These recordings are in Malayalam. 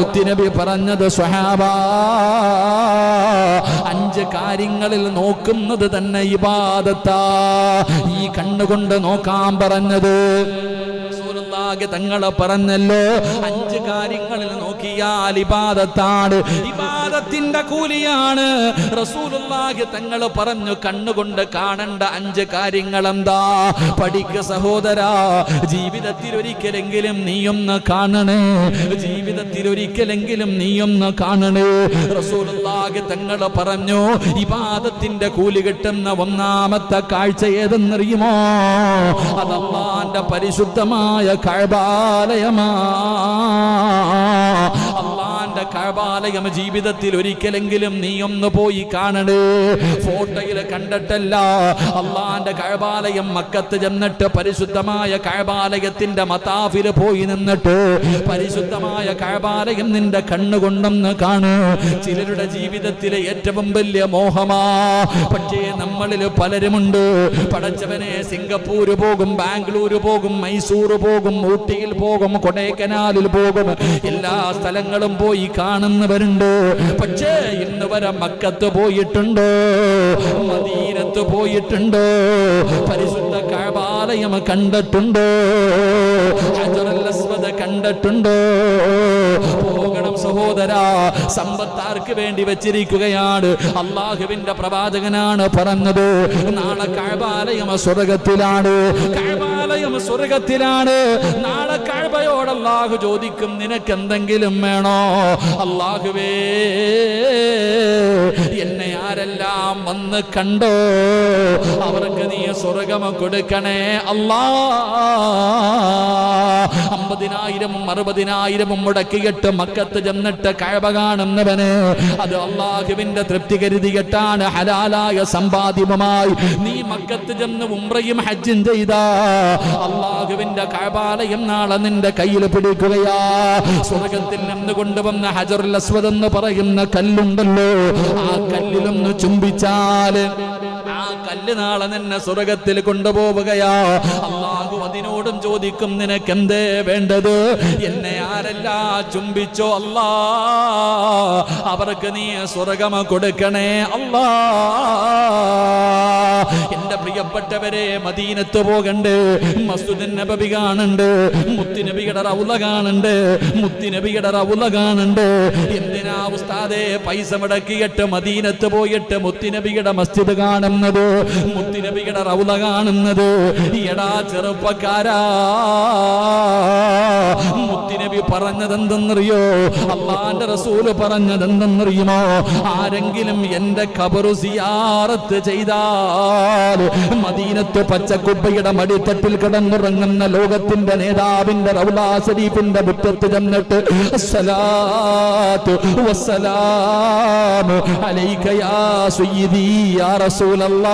മുത്തിനബി പറഞ്ഞത് സ്വഹാബ അഞ്ച് കാര്യങ്ങളിൽ നോക്കുന്നത് തന്നെ ഇബാദത്താ. ഈ കണ്ണുകൊണ്ട് നോക്കാൻ പറഞ്ഞത് റസൂലുള്ളാഹി തങ്ങളെ പറഞ്ഞല്ലോ. അഞ്ച് കാര്യങ്ങളിൽ നോക്കിയാൽ ഇബാദത്താണ്. ഇബാദത്തിന്റെ കൂലിയാണ്. റസൂലുള്ളാഹി തങ്ങൾ പറഞ്ഞു കണ്ണുകൊണ്ട് കാണേണ്ട അഞ്ച് കാര്യങ്ങൾ എന്താ പഠിക്ക സഹോദരാ ജീവിതത്തിൽ ഒരിക്കലെങ്കിലും നീയൊന്ന് കാണണേ. ജീവിതത്തിൽ ഒരിക്കലെങ്കിലും നീയൊന്ന് കാണണേ. റസൂലുള്ളാഹി തങ്ങൾ പറഞ്ഞു ഇബാദത്തിന്റെ കൂലി കിട്ടുന്ന ഒന്നാമത്തെ കാഴ്ച ഏതെന്നറിയുമോ? അത് അള്ളാന്റെ പരിശുദ്ധമായ കഴബാലയമാ അള്ളാന്റെ കഴബാലയം ജീവിതത്തിൽ ഒരിക്കലെങ്കിലും നീ ഒന്ന് പോയി കാണണേ. ഫോട്ടോയിൽ കണ്ടിട്ടല്ല. അള്ളാന്റെ കഴബാലയം മക്കത്ത് ചെന്നിട്ട് പരിശുദ്ധമായ കഴബാലയത്തിന്റെ മതാഫിൽ പോയി നിന്നിട്ട് പരിശുദ്ധമായ കഴബാലയം നിന്റെ കണ്ണുകൊണ്ടെന്ന് കാണൂ. ചിലരുടെ ജീവിതത്തിലെ ഏറ്റവും വലിയ മോഹമാ. പക്ഷേ നമ്മളിൽ പലരുമുണ്ട്. പടച്ചവനെ സിംഗപ്പൂര് പോകും ബാംഗ്ലൂര് പോകും മൈസൂർ പോകും ഊട്ടിയിൽ പോകും കൊടൈക്കനാലിൽ പോകും. എല്ലാ സ്ഥലങ്ങളും പോയി കാണുന്നവരുണ്ട്. പക്ഷേ ഇന്ന് വരെ മക്കത്ത് പോയിട്ടുണ്ട്. മദീനത്ത് പോയിട്ടുണ്ട്. പരിശുദ്ധ കാവാലയം കണ്ടിട്ടുണ്ട്. കണ്ടിട്ടുണ്ടോ. പോകണം സഹോദര. സമ്പത്താർക്ക് വേണ്ടി വെച്ചിരിക്കുകയാണ്. അള്ളാഹുവിന്റെ പ്രവാചകനാണ് പറഞ്ഞത്. നാളെ കഴബാലയം സ്വർഗത്തിലാണ്. കഴബാലയം സ്വർഗത്തിലാണ്. നാളെ കഴബയോട് അള്ളാഹു ചോദിക്കും നിനക്ക് എന്തെങ്കിലും വേണോ? അള്ളാഹുവേ എന്നെ ആരെല്ലാം വന്ന് കണ്ടോ? അവർക്ക് നീ സ്വർഗം കൊടുക്കണേ. അല്ലാ അമ്പതിനായിരവും അറുപതിനായിരവും മുടക്കിയിട്ട് മക്കത്ത് ചെന്നിട്ട് കഴവ കാണുന്നവന് അത് അള്ളാഹുവിന്റെ തൃപ്തി കരുതിയിട്ടാണ് ഹലാലായ സമ്പാദ്യവുമായി. നീ മക്കത്ത് ചെന്ന് ഉംറയും ഹജ്ജും ചെയ്ത അള്ളാഹുവിന്റെ കഴപാലയം നാളെ നിന്റെ കയ്യിൽ പിടിക്കുകയാ. സ്വർഗത്തിൽ നിന്ന് കൊണ്ടുവന്ന ഹജറുൽ അസ്വദ് എന്ന് പറയുന്ന കല്ലുണ്ടല്ലോ ആ കല്ലിലൊന്ന് ചുംബിച്ചാൽ കല്ല് നാളെ നിന്നെ സ്വർഗത്തിൽ കൊണ്ടുപോവുകയാ. അള്ളാഹു അതിനോടും ചോദിക്കും നിനക്ക് എന്തേ വേണ്ടത്? എന്നെ ആരെല്ലാ ചുംബിച്ചോ അല്ലാ? അവർക്ക് നീ സ്വർഗമ കൊടുക്കണേ അല്ലാ? എന്റെ പ്രിയപ്പെട്ടവരെ മദീനത്ത് പോകണ്ട് മസ്തുദിൻ നബി കാണുണ്ട് മുത്തിനബിയുടെ റൗല കാണുണ്ട് മുത്തിനബിയുടെ റൗല കാണുണ്ട്. എന്തിനാ ഉസ്താദേ പൈസ മുടക്കിയിട്ട് മദീനത്ത് പോയിട്ട് മുത്തിനബിയുടെ മസ്ജിദ് കാണുന്നത്? മുത്തുനബിയുടെ റൗല കാണുന്നത്. എടാ ചെറുപ്പക്കാരാ. മുത്തിനബി പറഞ്ഞതെന്തെന്നറിയോ? അള്ളാന്റെ റസൂൽ പറഞ്ഞതെന്തെന്നറിയുമോ? ആരെങ്കിലും എന്റെ കബറു സിയാറത്ത് ചെയ്താൽ മദീനത്ത് പച്ചക്കുപ്പയുടെ മടിത്തട്ടിൽ കിടന്നുറങ്ങുന്ന ലോകത്തിന്റെ നേതാവിന്റെ റൗലാ ശരീഫിന്റെ മുറ്റത്ത് ചെന്നിട്ട് അസ്സലാത്തു വസ്സലാമു അലൈക യാ യാ റസൂലല്ലാഹ്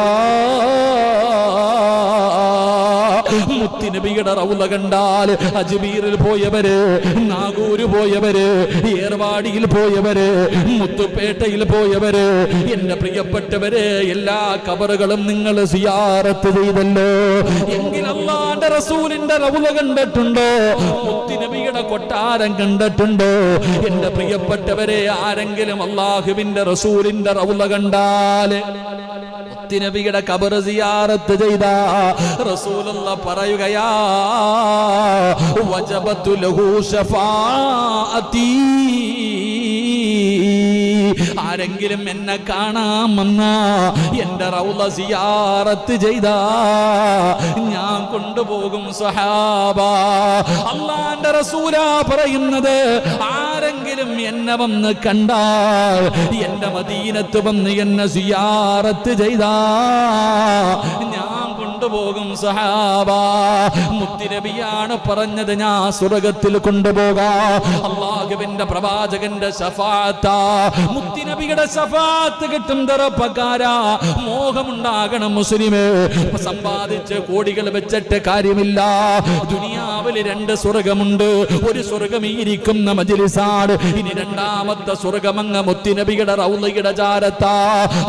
മുത്തിനബിയുടെ റൗല കണ്ടാൽ അജ്മീറിൽ പോയവര് നാഗൂര് പോയവര് ഏർവാടിയിൽ പോയവര് മുത്തുപേട്ടയിൽ പോയവര് എന്റെ പ്രിയപ്പെട്ടവര് എല്ലാ കബറുകളും നിങ്ങൾ സിയാറത്ത് ചെയ്തല്ലോ. എങ്കിൽ റസൂലിന്റെ റൗല കണ്ടിട്ടുണ്ടോ? മുത്തിനബിയുടെ കൊട്ടാരം കണ്ടിട്ടുണ്ടോ? എന്റെ പ്രിയപ്പെട്ടവരെ ആരെങ്കിലും അള്ളാഹുവിന്റെ റസൂലിന്റെ റൗല കണ്ടാൽ നബിയുടെ കബർ സിയാറത്ത് ചെയ്ത. റസൂലുള്ള പറയുകയാ വജബത്തു ലഹു ശഫാഅത്തി. ആരെങ്കിലും എന്നെ കാണാമെന്ന എന്റെ റൗല സിയാറത്ത് ചെയ്ത. ഞാൻ കൊണ്ടുപോകും സഹാബ അള്ളാന്റെ റസൂല പറയുന്നത് ആരെങ്കിലും എന്നെ വന്ന് കണ്ടാൽ എന്റെ മദീനത്ത് വന്ന് എന്നെ സിയാറത്ത് ചെയ്ത. ഞാൻ കൊണ്ടുപോകും സഹാബ. മുത്തിനബിയാണ് പറഞ്ഞത് ഞാൻ സ്വർഗത്തിൽ കൊണ്ടുപോകാ. അള്ളാഹുവിന്റെ പ്രവാചകന്റെ ശഫാത്ത. മുത്തിനബിയുടെ ശഫാത്ത് കിട്ടും തെറപ്പക്കാരാ മോഹമുണ്ടാകണം മുസ്ലിമേ. സമ്പാദിച്ച് കോടികൾ വെച്ചിട്ട് കാര്യമില്ല. ദുനിയാവിൽ രണ്ട് സ്വർഗമുണ്ട്. ഒരു സ്വർഗം ഈ ഇരിക്കുന്ന മജിലിസാട് ഇനി രണ്ടാമത്തെ സ്വർഗമങ്ങ മുത്തിനബിയുടെ റൗലയുടെ ജാരത്താ.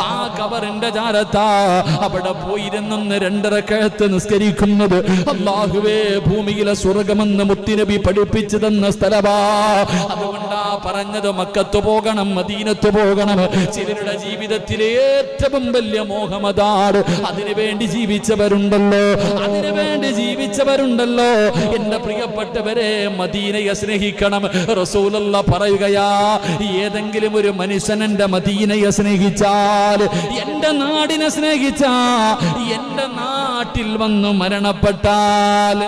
ആ കവറിന്റെ ജാരത്താ. അവിടെ പോയിരുന്നെന്ന് രണ്ടര രണ്ടരക്കഴത്ത് നിസ്കരിക്കുന്നത്. അള്ളാഹുവേ ഭൂമിയിലെ സ്വർഗമെന്ന് മുത്തിനബി പഠിപ്പിച്ചു തന്ന സ്ഥലവാ അതുകൊണ്ടാ പറഞ്ഞത് മക്കത്ത് പോകണം മദീനത്ത് പോകണം. ചിലരുടെ ജീവിതത്തിലെ ഏറ്റവും വലിയ മോഹമതാണ് അതിനു വേണ്ടി ജീവിച്ചവരുണ്ടല്ലോ. അതിനു വേണ്ടി ജീവിച്ചവരുണ്ടല്ലോ. എന്റെ പ്രിയപ്പെട്ടവരെ മദീനയെ സ്നേഹിക്കണം. റസൂലുള്ള പറയുകയാ ഏതെങ്കിലും ഒരു മനുഷ്യൻ എന്റെ മദീനയെ സ്നേഹിച്ചാൽ എന്റെ നാടിനെ സ്നേഹിച്ചാ എന്റെ നാട്ടിൽ വന്നു മരണപ്പെട്ടാൽ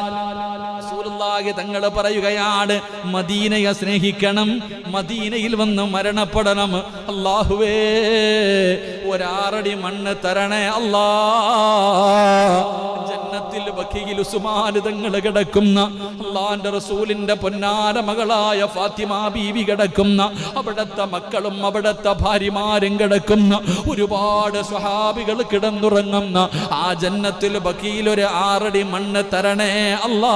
റസൂലുള്ളാഹി തങ്ങൾ പറയുകയാണ് മദീനയെ സ്നേഹിക്കണം മദീനയിൽ വന്ന് മരണപ്പെടണം. അള്ളാഹുവേ ഒരാറടി മണ്ണ് തരണേ അല്ലാ. ജന്നത്തിൽ ബക്കിയിൽ ഉസ്മാൻ തങ്ങൾ കിടക്കുന്ന അള്ളാന്റെ റസൂലിന്റെ പൊന്നാര മകളായ ഫാത്തിമ ബീവി കിടക്കുന്ന അവിടത്തെ മക്കളും അവിടത്തെ ഭാര്യമാരും കിടക്കുന്ന ഒരുപാട് സ്വഹാബികൾ കിടന്നുറങ്ങുന്ന ആ ജന്നത്തിൽ ബക്കിയിൽ ഒരു ആറടി മണ്ണ് തരണേ അല്ലാ.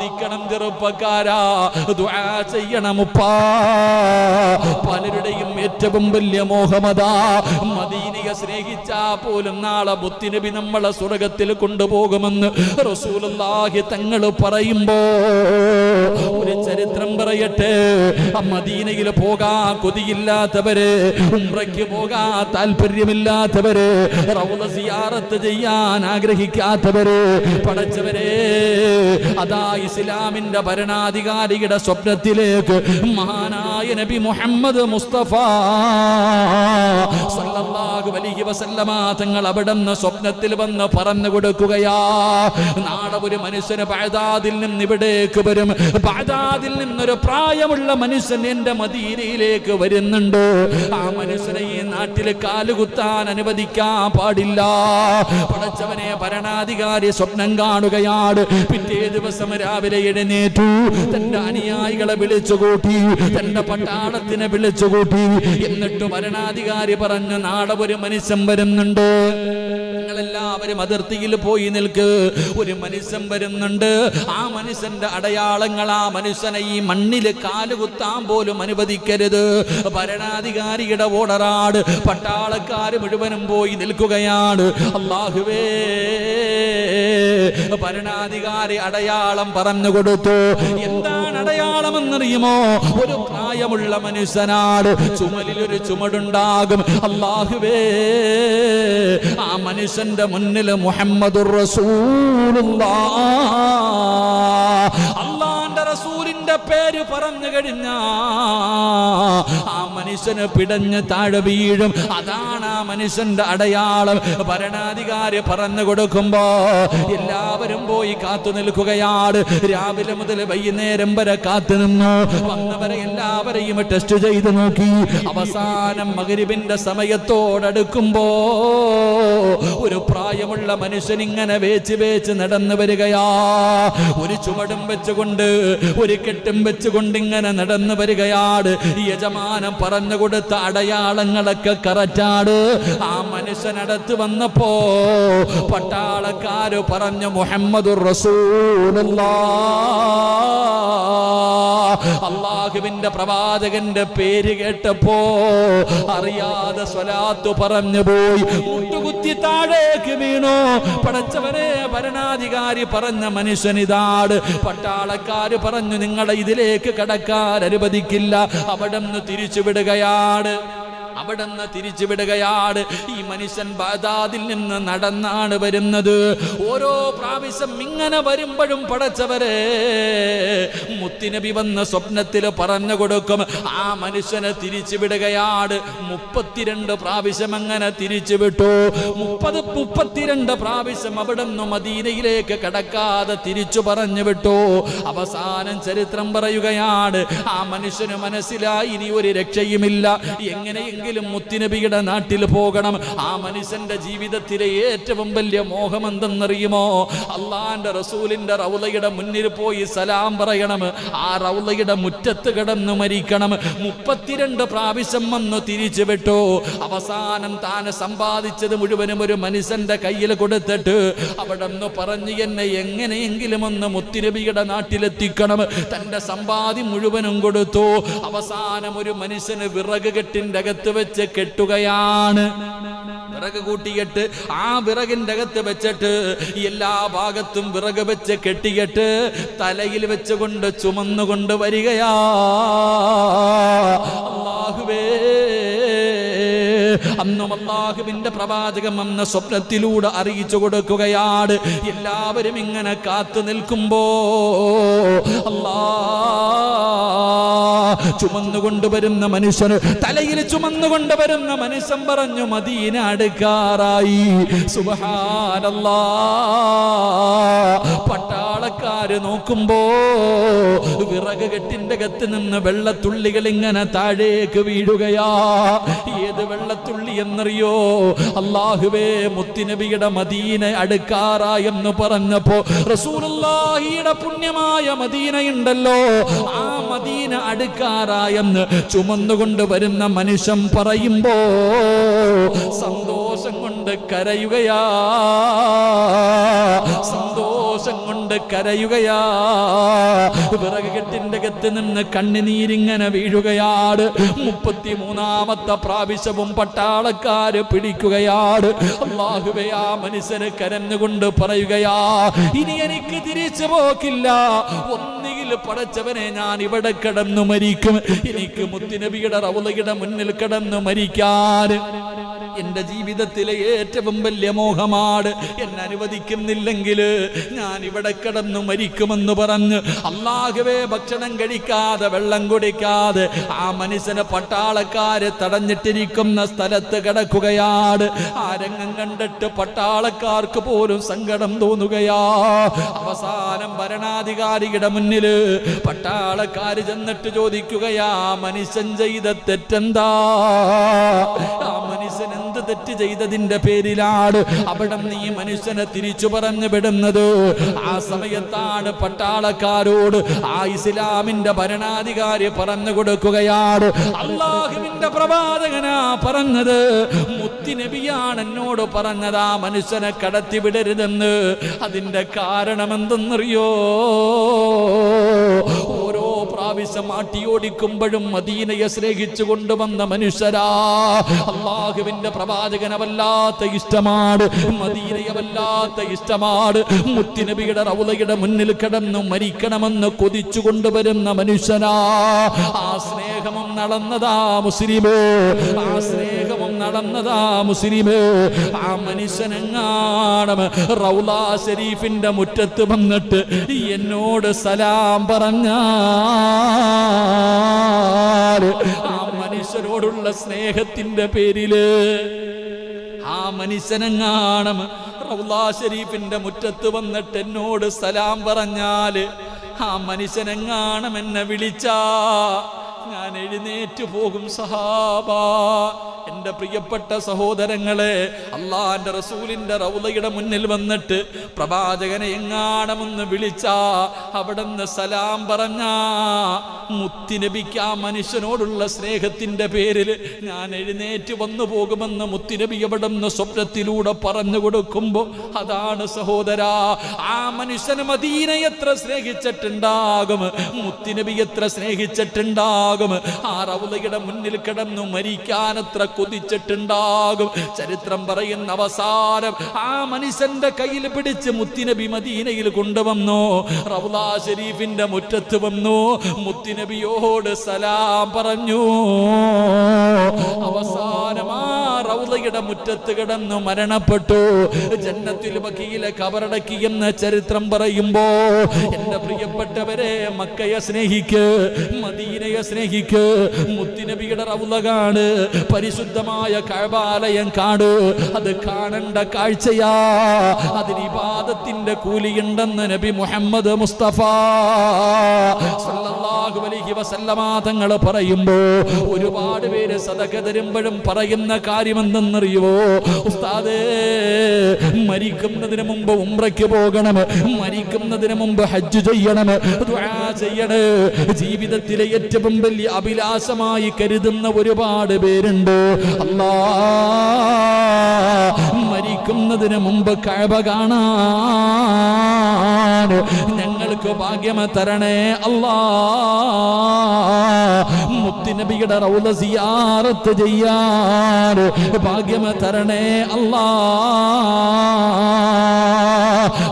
കൊതിക്കണം ചെറുപ്പക്കാരാ. ദുആ ചെയ്യണം ഉപ്പാ. പലരുടെയും ഏറ്റവും വലിയ മോഹമതാ മദീനയെ സ്നേഹിച്ചാ പോലും നാളെ ബുദ്ധിനബി നമ്മളെ സ്വർഗത്തിൽ കൊണ്ടുപോകുമെന്ന് റസൂലുള്ളാഹി തങ്ങൾ പറയുമ്പോ ഒരു ചരിത്രം പറയട്ടെ. മദീനയിൽ പോകാ കൊതിയില്ലാത്തവര് ഉംറയ്ക്ക് പോകാ താല്പര്യമില്ലാത്തവര് റൗള സിയാറത്ത് ചെയ്യാൻ ആഗ്രഹിക്കാത്തവര് പടച്ചവരെ അതാ ഇസ്ലാമിന്റെ ഭരണാധികാരിയുടെ സ്വപ്നത്തിലേക്ക് മഹാനായ നബി മുഹമ്മദ് മുസ്തഫ സല്ലല്ലാഹു അലൈഹി വസല്ലമ തങ്ങൾ സ്വപ്നത്തിൽ വന്ന് പറഞ്ഞു കൊടുക്കുകയാ. നാളെ ഒരു മനുഷ്യന് പഴതാതിൽ നിന്ന് ഇവിടേക്ക് വരും. ബഅദാദിൽ നിന്നൊരു പ്രായമുള്ള മനുഷ്യൻ എന്റെ മദീനയിലേക്ക് വരുന്നുണ്ട്. ആ മനുഷ്യനെ ഈ നാട്ടിൽ കാലുകുത്താൻ അനുവദിക്കാൻ പാടില്ല. പടച്ചവനെ ഭരണാധികാരി സ്വപ്നം കാണുകയാണ്. പിറ്റേ ദിവസം രാവിലെ എഴുന്നേറ്റു. തന്റെ അനുയായികളെ വിളിച്ചുകൂട്ടി തന്റെ പട്ടാളത്തിനെ വിളിച്ചുകൂട്ടി. എന്നിട്ട് ഭരണാധികാരി പറഞ്ഞു നാളെ ഒരു മനുഷ്യൻ വരുന്നുണ്ട്. നിങ്ങളെല്ലാവരും അതിർത്തിയിൽ പോയി നിൽക്ക്. ഒരു മനുഷ്യൻ വരുന്നുണ്ട്. ആ മനുഷ്യന്റെ അടയാളങ്ങൾ ആ മനുഷ്യനെ ഈ മണ്ണിൽ കാലുകുത്താൻ പോലും അനുവദിക്കരുത്. ഭരണാധികാരിയുടെ ഓടറാട് പട്ടാളക്കാർ മുഴുവനും പോയി നിൽക്കുകയാണ്. അള്ളാഹുവേ ഭരണാധികാരി അടയാളം പറഞ്ഞു കൊടുത്തു എന്താണ് അടയാളം എന്നറിയുമോ ഒരു പ്രായമുള്ള മനുഷ്യനാട് ചുമലിൽ ഒരു ചുമടുണ്ടാകും. അള്ളാഹുവേ ആ മനുഷ്യന്റെ മുന്നിൽ മുഹമ്മദ് റസൂലുള്ള. അള്ളാന്റെ റസൂലിന്റെ പേര് പറഞ്ഞു കഴിഞ്ഞ ആ മനുഷ്യന് പിടഞ്ഞ് താഴെ വീഴും. അതാണ് ആ മനുഷ്യന്റെ അടയാളം. ഭരണാധികാരി പറഞ്ഞു കൊടുക്കുമ്പോ എല്ലാവരും പോയി കാത്തു നിൽക്കുകയാണ്. രാവിലെ മുതൽ വൈകുന്നേരം വരെ കാത്തു നിന്നു. വന്നവരെ എല്ലാവരെയും ടെസ്റ്റ് ചെയ്ത് നോക്കി. അവസാനം മകരിവിന്റെ സമയത്തോടടുക്കുമ്പോ ഒരു പ്രായമുള്ള മനുഷ്യൻ ഇങ്ങനെ വേച്ച് വേച്ച് നടന്നു വരികയാ. ഒരു ചുവടും വെച്ചുകൊണ്ട് ഒരു കെട്ടും വെച്ചുകൊണ്ട് ഇങ്ങനെ നടന്നു വരികയാണ് ഈ യജമാനം പറഞ്ഞു കൊടുത്ത അടയാളങ്ങളൊക്കെ കററ്റാട്. ആ മനുഷ്യനടുത്ത് വന്നപ്പോ പട്ടാളക്കാര് പറഞ്ഞു മുഹമ്മദ് അള്ളാഹുവിന്റെ പ്രവാചകന്റെ പേര് കേട്ടപ്പോ അറിയാതെ സ്വലാത്തു പറഞ്ഞു പോയി. മുട്ടുകുത്തി താഴേക്ക് വീണു. പടച്ചവനെ ഭരണാധികാരി പറഞ്ഞ മനുഷ്യനിതാണ് പട്ടാളക്കാര് പറഞ്ഞു നിങ്ങളെ ഇതിലേക്ക് കടക്കാൻ അനുവദിക്കില്ല. അവിടെ നിന്ന് തിരിച്ചു വിടുകയാണ്. തിരിച്ചുവിടുകയാണ് ഈ മനുഷ്യൻ ബാദാദിൽ നിന്ന് നടന്നാണ് വരുന്നത്. ഓരോ പ്രാവശ്യം ഇങ്ങനെ വരുമ്പോഴും പടച്ചവരെ മുത്തിനബി വന്ന സ്വപ്നത്തിൽ പറഞ്ഞു കൊടുക്കും ആ മനുഷ്യനെ തിരിച്ചുവിടുകയാണ് മുപ്പത്തിരണ്ട് പ്രാവശ്യം അങ്ങനെ തിരിച്ചു വിട്ടു. മുപ്പത് മുപ്പത്തിരണ്ട് പ്രാവശ്യം അവിടെ നിന്ന് മദീനയിലേക്ക് കടക്കാതെ തിരിച്ചു പറഞ്ഞു വിട്ടു. അവസാനം ചരിത്രം പറയുകയാണ് ആ മനുഷ്യന് മനസ്സിലായി ഇനി ഒരു രക്ഷയുമില്ല. എങ്ങനെയെങ്കിലും മുത്തിനബിയുടെ നാട്ടിൽ പോകണം. ആ മനുഷ്യന്റെ ജീവിതത്തിലെ ഏറ്റവും വലിയ മോഹം എന്തെന്നറിയുമോ അള്ളാന്റെ റസൂലിന്റെ റൗലയുടെ മുന്നിൽ പോയി സലാം പറയണം. ആ റൗലയുടെ മുറ്റത്ത് കിടന്ന് മരിക്കണം. മുപ്പത്തിരണ്ട് പ്രാവശ്യം വന്ന് തിരിച്ചു വിട്ടു. അവസാനം താൻ സമ്പാദിച്ചത് മുഴുവനും ഒരു മനുഷ്യന്റെ കയ്യിൽ കൊടുത്തിട്ട് അവിടെ നിന്ന് പറഞ്ഞു എന്നെ എങ്ങനെയെങ്കിലും ഒന്ന് മുത്തിരബിയുടെ നാട്ടിലെത്തിക്കണം. തന്റെ സമ്പാദ്യം മുഴുവനും കൊടുത്തു. അവസാനം ഒരു മനുഷ്യന് വിറക് കെട്ടിന്റെ അകത്ത് വെച്ച് കെട്ടുകയാണ്. വിറക് കൂട്ടിയിട്ട് ആ വിറകിന്റെ അകത്ത് വെച്ചിട്ട് എല്ലാ ഭാഗത്തും വിറക് വെച്ച് കെട്ടിയിട്ട് തലയിൽ വെച്ചുകൊണ്ട് ചുമന്നുകൊണ്ട് വരികയാ. അല്ലാഹുവേ. അന്നും അള്ളാഹുവിന്റെ പ്രവാചകം അന്ന് സ്വപ്നത്തിലൂടെ അറിയിച്ചു കൊടുക്കുകയാണ്. എല്ലാവരും ഇങ്ങനെ കാത്തു നിൽക്കുമ്പോ അല്ലാ ചുമന്നുകൊണ്ടുവരുന്ന മനുഷ്യന് തലയിൽ ചുമന്നുകൊണ്ടുവരുന്ന മനുഷ്യൻ പറഞ്ഞു മദീന അടുക്കാറായി. സുബഹാനല്ലാ. പട്ടാളക്കാര് നോക്കുമ്പോ വിറക് കെട്ടിന്റെ അകത്ത് നിന്ന് വെള്ളത്തുള്ളികൾ ഇങ്ങനെ താഴേക്ക് വീഴുകയാ. ഏത് വെള്ളത്തുള്ളി എന്നറിയോ? അള്ളാഹുവേ മുത്തിനബിയുടെ മദീന അടുക്കാറായെന്ന് പറഞ്ഞപ്പോ റസൂലുള്ളാഹിയുടെ പുണ്യമായ മദീനയുണ്ടല്ലോ. ആ മദീന അടുക്കാറായെന്ന് ചുമന്നുകൊണ്ട് വരുന്ന മനുഷ്യൻ പറയുമ്പോ സന്തോഷം കൊണ്ട് കരയുകയാ. സന്തോഷം കൊണ്ട് കരയുകയാ. വിറക് കെട്ടിന്റെ അകത്ത് നിന്ന് കണ്ണുനീരിങ്ങനെ വീഴുകയാണ് മുപ്പത്തിമൂന്നാമത്തെ പ്രാവശ്യവും പട്ടാളക്കാര് പിടിക്കുകയാണ് അള്ളാഹുവേ ആ മനുഷ്യന് കരഞ്ഞുകൊണ്ട് പറയുകയാ ഇനി എനിക്ക് തിരിച്ചു പോക്കില്ല. ഒന്നുകിൽ പടച്ചവനെ ഞാൻ ഇവിടെ കിടന്നു മരിക്കും. എനിക്ക് മുത്തിനബിയുടെ റൗലയുടെ മുന്നിൽ കിടന്നു മരിക്കാൻ. എന്റെ ജീവിതത്തിലെ ഏറ്റവും വലിയ മോഹമാണ്. എന്നെ അനുവദിക്കുന്നില്ലെങ്കിൽ ഞാൻ ഇവിടെ കിടന്നു മരിക്കുമെന്ന് പറഞ്ഞ് അള്ളാഹുവേ ഭക്ഷണം കഴിക്കാതെ വെള്ളം കുടിക്കാതെ ആ മനുഷ്യനെ പട്ടാളക്കാര് തടഞ്ഞിട്ടിരിക്കുന്ന സ്ഥലത്ത് കിടക്കുകയാണ്. ആ രംഗം കണ്ടിട്ട് പട്ടാളക്കാർക്ക് പോലും സങ്കടം തോന്നുകയാ. അവസാനം ഭരണാധികാരിയുടെ മുന്നിൽ പട്ടാളക്കാര് ചെന്നിട്ട് ചോദിക്കുകയാ മനുഷ്യൻ ചെയ്ത തെറ്റെന്താ? ആ തെറ്റ് ചെയ്തതിന്റെ പേരിലാണ് അവിടെ നീ മനുഷ്യനെ തിരിച്ചു പറഞ്ഞു വിടുന്നത്. ആ സമയത്താണ് പട്ടാളക്കാരോട് ആ ഇസ്ലാമിന്റെ ഭരണാധികാരി പറഞ്ഞു കൊടുക്കുകയാണ്. അള്ളാഹുവിന്റെ പ്രവാചകനാ പറഞ്ഞത് മുത്തിനബിയാണ് എന്നോട് പറഞ്ഞത് ആ മനുഷ്യനെ കടത്തി വിടരുതെന്ന്. അതിന്റെ കാരണം എന്തെന്നറിയോ ഓരോ പ്രാവശ്യം ആട്ടിയോടിക്കുമ്പോഴും മദീനയെ സ്നേഹിച്ചു കൊണ്ടുവന്ന മനുഷ്യരാ. അള്ളാഹുവിന്റെ പ്രവാചകനെ വല്ലാത്ത ഇഷ്ടമാണ് മദീനയെ വല്ലാത്ത ഇഷ്ടമാണ്. മുത്തിനബിയുടെ റൗലയുടെ മുന്നിൽ കിടന്നു മരിക്കണമെന്ന് കൊതിച്ചു കൊണ്ടുവരുന്ന മനുഷ്യനാ. ആ സ്നേഹമം നടന്നതാ മുസ്ലിമോ. ആ സ്നേഹവും നടന്നതാ മുസ്ലിമേ. ആ മനുഷ്യനെങ്ങാണം റൗല ഷരീഫിന്റെ മുറ്റത്ത് വന്നിട്ട് എന്നോട് സലാം പറഞ്ഞ ആ മനുഷ്യരോടുള്ള സ്നേഹത്തിന്റെ പേരിൽ ആ മനുഷ്യനെങ്ങാണം റൗലാ ഷരീഫിന്റെ മുറ്റത്ത് വന്നിട്ട് എന്നോട് സലാം പറഞ്ഞാൽ ആ മനുഷ്യനെങ്ങാണം എന്നെ വിളിച്ചാ ഞാൻ എഴുന്നേറ്റ് പോകും സഹാബ. എന്റെ പ്രിയപ്പെട്ട സഹോദരങ്ങളെ അള്ളാന്റെ റസൂലിന്റെ റൗലയുടെ മുന്നിൽ വന്നിട്ട് പ്രവാചകനെ എങ്ങാണമെന്ന് വിളിച്ചാ അവിടുന്ന് സലാം പറഞ്ഞ മുത്തിനബിക്ക് ആ മനുഷ്യനോടുള്ള സ്നേഹത്തിന്റെ പേരിൽ ഞാൻ എഴുന്നേറ്റ് വന്നു പോകുമെന്ന് മുത്തിനബി എവിടുന്ന് സ്വപ്നത്തിലൂടെ പറഞ്ഞു കൊടുക്കുമ്പോ അതാണ് സഹോദരാ ആ മനുഷ്യന് മദീനെ എത്ര സ്നേഹിച്ചിട്ടുണ്ടാകും മുത്തിനബി എത്ര സ്നേഹിച്ചിട്ടുണ്ടാകും. ആ റൗലയുടെ മുന്നിൽ കിടന്നു മരിക്കാൻ അത്ര കൊതിച്ചിട്ടുണ്ടാകും. ചരിത്രം പറയുന്ന അവസാനം ആ മനുഷ്യന്റെ കയ്യിൽ പിടിച്ച് മുത്തിനബി മദീനയിൽ കൊണ്ടുവന്നു. റൗലാ ഷരീഫിന്റെ മുറ്റത്ത് വന്നു. മുത്തിനബിയോട് സലാം പറഞ്ഞു. അവസാനമാ റൗലയുടെ മുറ്റത്ത് കിടന്നു മരണപ്പെട്ടു. ജന്നത്തിൽ വക്കീലെ കബറടക്കി എന്ന ചരിത്രം പറയുമ്പോ എന്റെ പ്രിയപ്പെട്ടവരെ മക്കയെ സ്നേഹിക്ക് മദീനയെ സ്നേഹിക്ക് മുത്തിനബിയുടെ റൗലകാണ് പരിശുദ്ധമായ കഴബാലയം കാട് അത് കാണേണ്ട കാഴ്ചയാ. അതിന് ഇബാദത്തിന്റെ കൂലിയുണ്ടെന്ന് നബി മുഹമ്മദ് മുസ്തഫ. സല്ലല്ലാഹു അലൈഹി വസല്ലമ തങ്ങൾ പറയുമ്പോ ഒരുപാട് പേര് സദക തരുമ്പോഴും പറയുന്ന കാര്യം എന്തെന്നറിയുവോ ഉസ്താദേ മരിക്കുന്നതിന് മുമ്പ് ഉംറയ്ക്ക് പോകണം. മരിക്കുന്നതിന് മുമ്പ് ഹജ്ജ് ചെയ്യണം. ദുആ ചെയ്യണേ. ജീവിതത്തിലെ ഏറ്റവും വലിയ അഭിലാഷമായി കരുതുന്ന ഒരുപാട് പേരുണ്ട്. മരിക്കുന്നതിന് മുമ്പ് കഴവ കാണാൻ ഞങ്ങൾക്ക് ഭാഗ്യമ തരണേ. അല്ലാ മുത്തിനബിയുടെ റൗല സിയാറത്ത് ചെയ്യാൻ ഭാഗ്യം തരണേ. അല്ലാ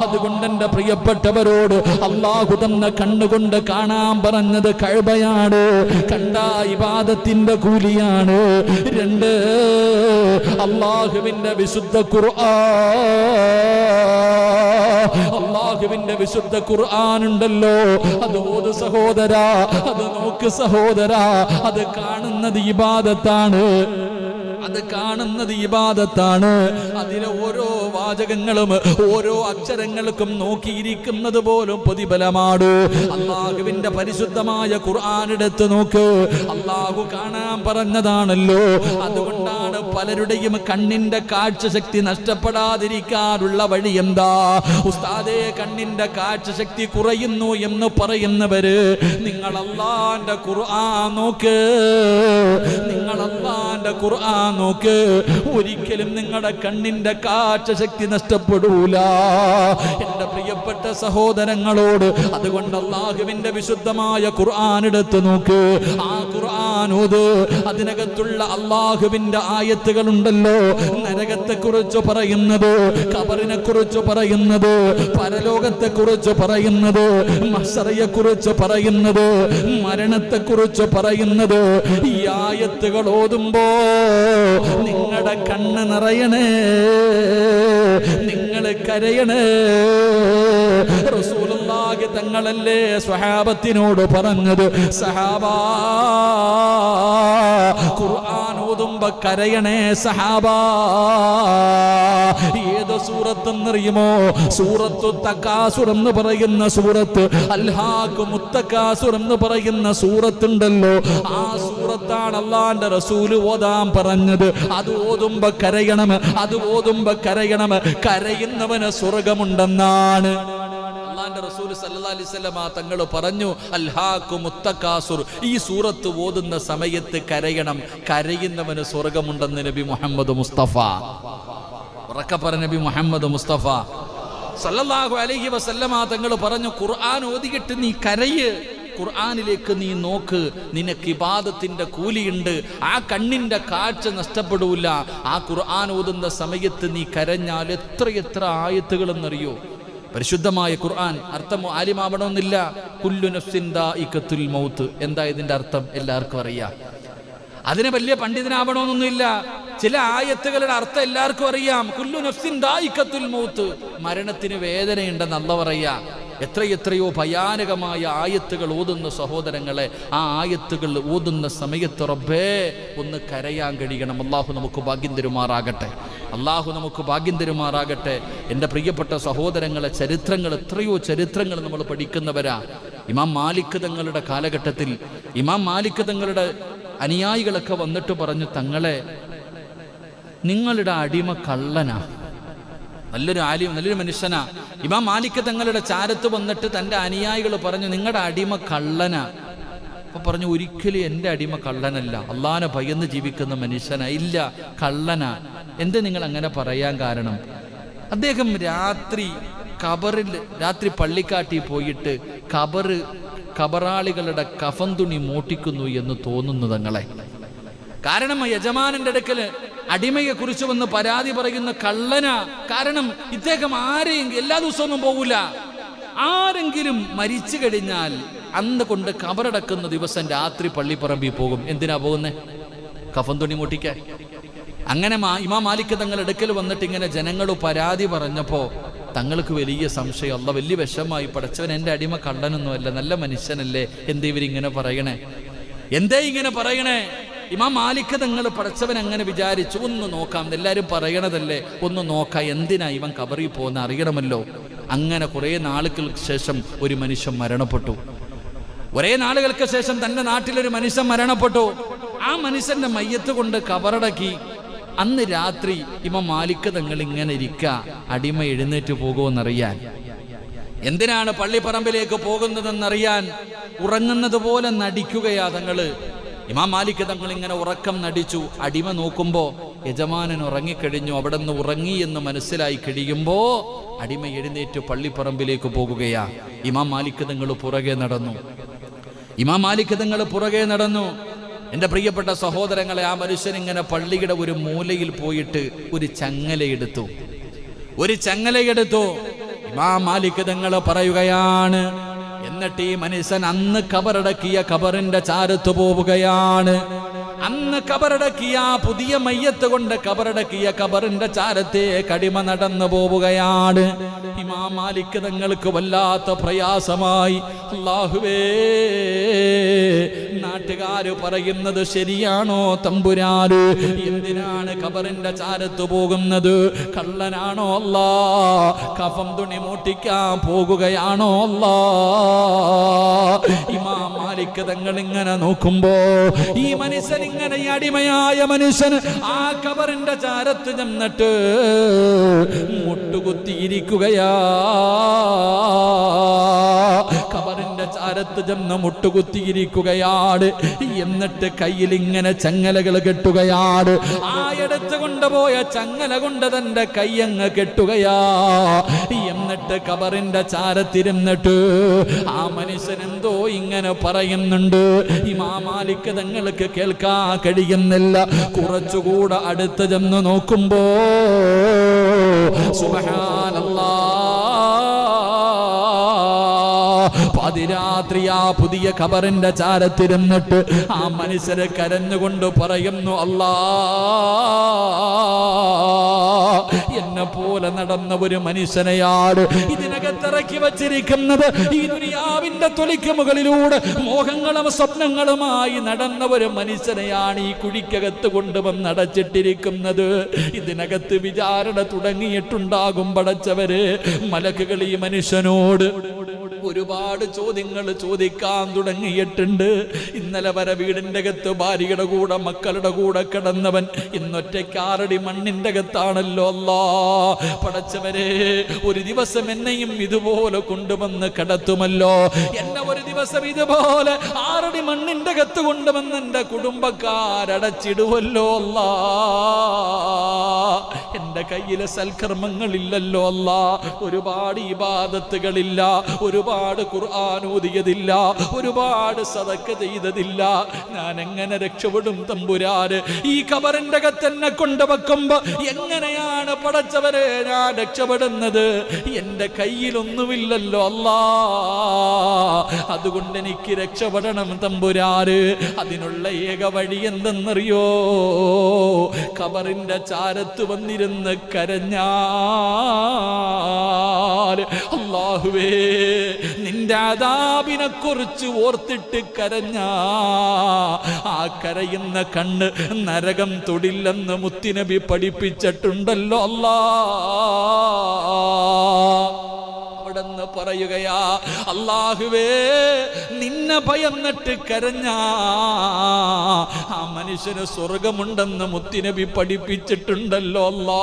അതുകൊണ്ട് എന്റെ പ്രിയപ്പെട്ടവരോട് അള്ളാഹു തന്ന കണ്ണുകൊണ്ട് കാണാൻ പറഞ്ഞത് കഴബയാണ്. കണ്ട ഇബാദത്തിന്റെ കൂലിയാണ്. രണ്ട് അള്ളാഹുവിന്റെ വിശുദ്ധ ഖുർആൻ അള്ളാഹുവിന്റെ വിശുദ്ധ ഖുർആൻ ഉണ്ടല്ലോ അത് ഓത് സഹോദര അത് നോക്ക് സഹോദര അത് കാണുന്നത് ഇബാദത്താണ്. അത് കാണുന്നത് ഇബാദത്താണ്. അതിലെ ഓരോ വാചകങ്ങളും ഓരോ അക്ഷരങ്ങൾക്കും നോക്കിയിരിക്കുന്നത് പോലും പ്രതിഫലമാണ് അള്ളാഹുവിന്റെ പരിശുദ്ധമായ ഖുർആൻ എടുത്ത് നോക്ക്. അള്ളാഹു കാണാൻ പറഞ്ഞതാണല്ലോ. അതുകൊണ്ടാണ് പലരുടെയും കണ്ണിന്റെ കാഴ്ചശക്തി നഷ്ടപ്പെടാതിരിക്കാനുള്ള വഴി എന്താ? ഉസ്താദേ കണ്ണിന്റെ കാഴ്ചശക്തി കുറയുന്നു എന്ന് പറയുന്നവര് നിങ്ങൾ അള്ളാന്റെ ഖുർആൻ നോക്ക്. നിങ്ങൾ അള്ളാന്റെ ഖുർആൻ നോക്ക്. ഒരിക്കലും നിങ്ങളുടെ കണ്ണിന്റെ കാഴ്ചശക്തി നഷ്ടപ്പെടൂല. എന്റെ പ്രിയപ്പെട്ട സഹോദരങ്ങളോട് അതുകൊണ്ട് അള്ളാഹുവിന്റെ വിശുദ്ധമായ ഖുർആൻ എടുത്ത് നോക്ക്. ആ ഖുർആാനോത് അതിനകത്തുള്ള അള്ളാഹുവിന്റെ ആയത്തുകളുണ്ടല്ലോ. നരകത്തെ കുറിച്ച് പറയുന്നത് കബറിനെ കുറിച്ച് പറയുന്നത് പരലോകത്തെ കുറിച്ച് പറയുന്നത് മസറയെ കുറിച്ച് പറയുന്നത് മരണത്തെ കുറിച്ച് പറയുന്നത്. ഈ ആയത്തുകൾ ഓതുമ്പോ നിങ്ങളുടെ കണ്ണ് നിറയണേ. നിങ്ങൾ കരയണേ. റസൂലുള്ളാഹി തങ്ങളല്ലേ സ്വഹാബത്തിനോട് പറഞ്ഞത്? സഹാബാ ഖുർആൻ ഓതുമ്പോ കരയണേ സഹാബാ. ഏത് സൂറത്തെന്നറിയുമോ? സൂറത്തു തക്കാസുർ എന്ന് പറയുന്ന സൂറത്ത് അൽഹാഖ് മുത്തക്കാസുർ എന്ന് പറയുന്ന സൂറത്തുണ്ടല്ലോ. ആ സൂറത്താണ് അള്ളാന്റെ റസൂൽ ഓതാൻ പറഞ്ഞത്. അത് ഓതുമ്പോ കരയണം അത് ഓതുമ്പോ കരയണം. കരയുന്നവന് സ്വർഗമുണ്ടെന്നാണ്. അള്ളാന്റെ റസൂൽ സല്ലാ തങ്ങൾ പറഞ്ഞു അൽഹാഖു മുത്തക്കാസുർ ഈ സൂറത്ത് ഓതുന്ന സമയത്ത് കരയണം. കരയുന്നവന് സ്വർഗമുണ്ടെന്ന് നബി മുഹമ്മദ് മുസ്തഫ. ഉറക്ക പറഞ്ഞ നബി മുഹമ്മദ് മുസ്തഫ. സല്ലല്ലാഹു അലഹി വസല്ലമ തങ്ങൾ പറഞ്ഞു ഖുർആൻ ഓതിയിട്ട് നീ കരയ്. ഖുർആാനിലേക്ക് നീ നോക്ക്. നിനക്ക് ഇബാദത്തിന്റെ കൂലിയുണ്ട്. ആ കണ്ണിന്റെ കാഴ്ച നഷ്ടപ്പെടൂല. ആ ഖുർആൻ ഓതുന്ന സമയത്ത് നീ കരഞ്ഞാൽ എത്ര എത്ര ആയത്തുകൾ എന്നറിയോ പരിശുദ്ധമായ ഖുർആൻ അർത്ഥം ആലിമാവണമെന്നില്ല. കുല്ലു നഫ്സിൻ ദാഇഖത്തുൽ മൗത്ത്. എന്താ ഇതിന്റെ അർത്ഥം? എല്ലാവർക്കും അറിയാം. അതിന് വലിയ പണ്ഡിതനാവണമെന്നൊന്നുമില്ല. ചില ആയത്തുകളുടെ അർത്ഥം എല്ലാവർക്കും അറിയാം. കുല്ലു നഫ്സിൻ ദായിക്കത്തുൽ മൗത്ത്. മരണത്തിന് വേദനയുണ്ടെന്ന് അല്ല പറയാ എത്ര എത്രയോ ഭയാനകമായ ആയത്തുകൾ ഓതുന്ന സഹോദരങ്ങളെ ആ ആയത്തുകൾ ഓതുന്ന സമയത്ത് റബ്ബേ ഒന്ന് കരയാൻ കഴിയണം. അള്ളാഹു നമുക്ക് ഭാഗ്യം തരുമാറാകട്ടെ. അള്ളാഹു നമുക്ക് ഭാഗ്യം തരുമാറാകട്ടെ. എന്റെ പ്രിയപ്പെട്ട സഹോദരങ്ങളെ ചരിത്രങ്ങൾ എത്രയോ ചരിത്രങ്ങൾ നമ്മൾ പഠിക്കുന്നവരാ. ഇമാം മാലിക് തങ്ങളുടെ കാലഘട്ടത്തിൽ ഇമാം മാലിക് തങ്ങളുടെ അനുയായികളൊക്കെ വന്നിട്ട് പറഞ്ഞു തങ്ങളെ നിങ്ങളുടെ അടിമ കള്ളനാ. നല്ലൊരു ആലിം നല്ലൊരു മനുഷ്യനാ. ഇമാം മാലിക് തങ്ങളുടെ ചാരത്ത് വന്നിട്ട് തന്റെ അനുയായികൾ പറഞ്ഞു നിങ്ങളുടെ അടിമ കള്ളനാ. അപ്പൊ പറഞ്ഞു ഒരിക്കലും എന്റെ അടിമ കള്ളനല്ല. അള്ളാനെ ഭയന്ന് ജീവിക്കുന്ന മനുഷ്യനാ. ഇല്ല കള്ളനാ. എന്ത് നിങ്ങൾ അങ്ങനെ പറയാൻ കാരണം? അദ്ദേഹം രാത്രി കബറിൽ രാത്രി പള്ളിക്കാട്ടി പോയിട്ട് കബറ് കബറാളികളുടെ കഫൻ തുണി മോട്ടിക്കുന്നു എന്ന് തോന്നുന്നു തങ്ങളെ. കാരണം യജമാനന്റെ അടുക്കൽ അടിമയെ കുറിച്ച് വന്ന് പരാതി പറയുന്ന കള്ളന. കാരണം ഇദ്ദേഹം ആരെയും എല്ലാ ദിവസമൊന്നും പോകൂല ആരെങ്കിലും മരിച്ചു കഴിഞ്ഞാൽ അന്ന് കൊണ്ട് കബറടക്കുന്ന ദിവസം രാത്രി പള്ളിപ്പറമ്പിൽ പോകും. എന്തിനാ പോകുന്നേ? കഫൻ തുണി മുട്ടിക്കാൻ. അങ്ങനെ ഇമാ ഇമാം മാലിക് തങ്ങൾ എടുക്കൽ വന്നിട്ട് ഇങ്ങനെ ജനങ്ങൾ പരാതി പറഞ്ഞപ്പോ തങ്ങൾക്ക് വലിയ സംശയം. അല്ല വലിയ വിഷമായി പടച്ചവൻ എന്റെ അടിമ കള്ളനൊന്നുമല്ല നല്ല മനുഷ്യനല്ലേ. എന്തേ ഇവരിങ്ങനെ പറയണേ? എന്തേ ഇങ്ങനെ പറയണേ? ഇമാം മാലിക് നിങ്ങൾ പഠിച്ചവൻ അങ്ങനെ വിചാരിച്ചു ഒന്ന് നോക്കാം. എല്ലാവരും പറയണതല്ലേ? ഒന്ന് നോക്കാം എന്തിനാ ഇവൻ കബറിൽ പോകുന്ന? അറിയണമല്ലോ. അങ്ങനെ കുറേ നാളുകൾക്ക് ശേഷം ഒരു മനുഷ്യൻ മരണപ്പെട്ടു. ഒരേ നാളുകൾക്ക് ശേഷം തന്റെ നാട്ടിലൊരു മനുഷ്യൻ മരണപ്പെട്ടു. ആ മനുഷ്യന്റെ മയ്യത്ത് കൊണ്ട് കബറടക്കി. അന്ന് രാത്രി ഇമ മാലിക് തങ്ങൾ ഇങ്ങനെ ഇരിക്ക അടിമ എഴുന്നേറ്റ് പോകുമെന്നറിയാൻ എന്തിനാണ് പള്ളിപ്പറമ്പിലേക്ക് പോകുന്നതെന്നറിയാൻ? ഉറങ്ങുന്നത് പോലെ നടിക്കുകയാ തങ്ങൾ. ഇമാം മാലിക് തങ്ങൾ ഇങ്ങനെ ഉറക്കം നടിച്ചു അടിമ നോക്കുമ്പോ യജമാനൻ ഉറങ്ങിക്കഴിഞ്ഞു അവിടെ നിന്ന് ഉറങ്ങി എന്ന് മനസ്സിലായി കഴിയുമ്പോ അടിമ എഴുന്നേറ്റ് പള്ളിപ്പറമ്പിലേക്ക് പോകുകയാ. ഇമാം മാലിക് തങ്ങൾ പുറകെ നടന്നു. ഇമാം മാലിക് തങ്ങൾ പുറകെ നടന്നു. എന്റെ പ്രിയപ്പെട്ട സഹോദരങ്ങളെ ആ മനുഷ്യൻ ഇങ്ങനെ പള്ളിയുടെ ഒരു മൂലയിൽ പോയിട്ട് ഒരു ചങ്ങലയെടുത്തു ഒരു ചങ്ങലയെടുത്തു ഇമാം മാലിക് തങ്ങൾ പറയുകയാണ് എന്നിട്ട് ഈ മനുഷ്യൻ അന്ന് കബറടക്കിയ കബറിന്റെ ചാരത്ത് പോവുകയാണ്. അന്ന് കബറടക്കിയ പുതിയ മയ്യത്ത് കൊണ്ട് കബറടക്കിയ കബറിന്റെ ചാരത്തെ കടിമ നടന്നു പോവുകയാണ്. ഇമാം മാലിക് തങ്ങൾക്ക് വല്ലാത്ത പ്രയാസമായി. അല്ലാഹുവേ. നാട്ടുകാര് പറയുന്നത് ശരിയാണോ തമ്പുരാര് എന്തിനാണ് കബറിന്റെ ചാരത്ത് പോകുന്നത്? കള്ളനാണോ അല്ല? കഫം തുണി മൂട്ടിക്കാൻ പോകുകയാണോ അല്ല? ഇമാം മാലിക് തങ്ങൾ ഇങ്ങനെ നോക്കുമ്പോ ഈ മനുഷ്യൻ ഇങ്ങനെ അടിമയായ മനുഷ്യൻ ആ കബറിന്റെ ചാരത്ത് ചെന്നിട്ട് മുട്ടുകുത്തിയിരിക്കുകയാ. കബറിന്റെ ചാരത്ത് ചെന്ന് മുട്ടുകുത്തിയിരിക്കുകയാണ്. എന്നിട്ട് കയ്യിൽ ഇങ്ങനെ ചങ്ങലകൾ കെട്ടുകയാണ്. ആ എടുത്തു കൊണ്ടുപോയ ചങ്ങല കൊണ്ട് തന്റെ കയ്യങ്ങ് കെട്ടുകയാ. എന്നിട്ട് കബറിന്റെ ചാരത്തിരുന്നിട്ട് ആ മനുഷ്യൻ എന്തോ ഇങ്ങനെ പറയുന്നുണ്ട്. ഈ മാമാലിക്ക് തങ്ങൾക്ക് കേൾക്കാൻ കഴിയുന്നില്ല. കുറച്ചുകൂടെ അടുത്ത് ചെന്ന് നോക്കുമ്പോ പാതിരാത്രി ആ പുതിയ ഖബറിന്റെ ചാരത്തിരുന്നിട്ട് ആ മനുഷ്യരെ കരഞ്ഞുകൊണ്ട് പറയുന്നു അല്ലാ എന്നെ പോലെ നടന്ന ഒരു മനുഷ്യനെയാണ് ഇതിനകത്തിറക്കി വച്ചിരിക്കുന്നത്. ഈ ദുനിയാവിന്റെ തൊലിക്ക് മുകളിലൂടെ മോഹങ്ങളും സ്വപ്നങ്ങളുമായി നടന്ന ഒരു മനുഷ്യനെയാണ് ഈ കുഴിക്കകത്ത് കൊണ്ടുവന്ന് അടച്ചിട്ടിരിക്കുന്നത്. ഇതിനകത്ത് വിചാരണ തുടങ്ങിയിട്ടുണ്ടാകും പടച്ചവര്. മലക്കുകൾ ഈ മനുഷ്യനോട് ഒരുപാട് ചോദ്യങ്ങൾ ചോദിക്കാൻ തുടങ്ങിയിട്ടുണ്ട്. ഇന്നലെ വരെ വീടിന്റെ അകത്ത് ഭാര്യയുടെ കൂടെ മക്കളുടെ കൂടെ കിടന്നവൻ ഇന്നൊറ്റയ്ക്കാറടി മണ്ണിന്റെ അകത്താണല്ലോ അല്ലാ. പടച്ചവരെ ഒരു ദിവസം എന്നെയും ഇതുപോലെ കൊണ്ടുവന്ന് കിടത്തുമല്ലോ. എന്നെ ഒരു ദിവസം ഇതുപോലെ ആറടി മണ്ണിന്റെ അകത്ത് കൊണ്ടുവന്ന് എന്റെ കുടുംബക്കാരടച്ചിടുവല്ലോ അല്ലാ. എന്റെ കയ്യിലെ സൽക്കർമ്മങ്ങളില്ലല്ലോ അല്ല. ഒരുപാട് ഇബാദത്തുകളില്ല ഒരുപാട് ഖുർആൻ ഖുർആാനൂതിയതില്ല ഒരുപാട് സതക്ക ചെയ്തതില്ല. ഞാൻ എങ്ങനെ രക്ഷപ്പെടും തമ്പുരാര് ഈ കബറിന്റെ കത്തെന്നെ കൊണ്ട് കൊണ്ടുവെക്കുമ്പോ എങ്ങനെയാണ് പടച്ചവരെ ഞാൻ രക്ഷപ്പെടുന്നത്? എന്റെ കയ്യിലൊന്നുമില്ലല്ലോ അല്ലാ. അതുകൊണ്ട് എനിക്ക് രക്ഷപ്പെടണം തമ്പുരാര് അതിനുള്ള ഏക വഴി എന്തെന്നറിയോ? കബറിന്റെ ചാരത്ത് വന്നിരുന്ന് കരഞ്ഞാൽ അള്ളാഹുവേ നിന്റെ അതാപിനെ കുറിച്ച് ഓർത്തിട്ട് കരഞ്ഞ. ആ കരയുന്ന കണ്ണ് നരകം തൊടില്ലെന്ന് മുത്തിനബി പഠിപ്പിച്ചിട്ടുണ്ടല്ലോ അല്ലാ. അവിടെന്ന് പറയുകയാ അള്ളാഹുവേ നിന്നെ ഭയന്നിട്ട് കരഞ്ഞ. ആ മനുഷ്യന് സ്വർഗമുണ്ടെന്ന് മുത്തിനബി പഠിപ്പിച്ചിട്ടുണ്ടല്ലോ അല്ലാ.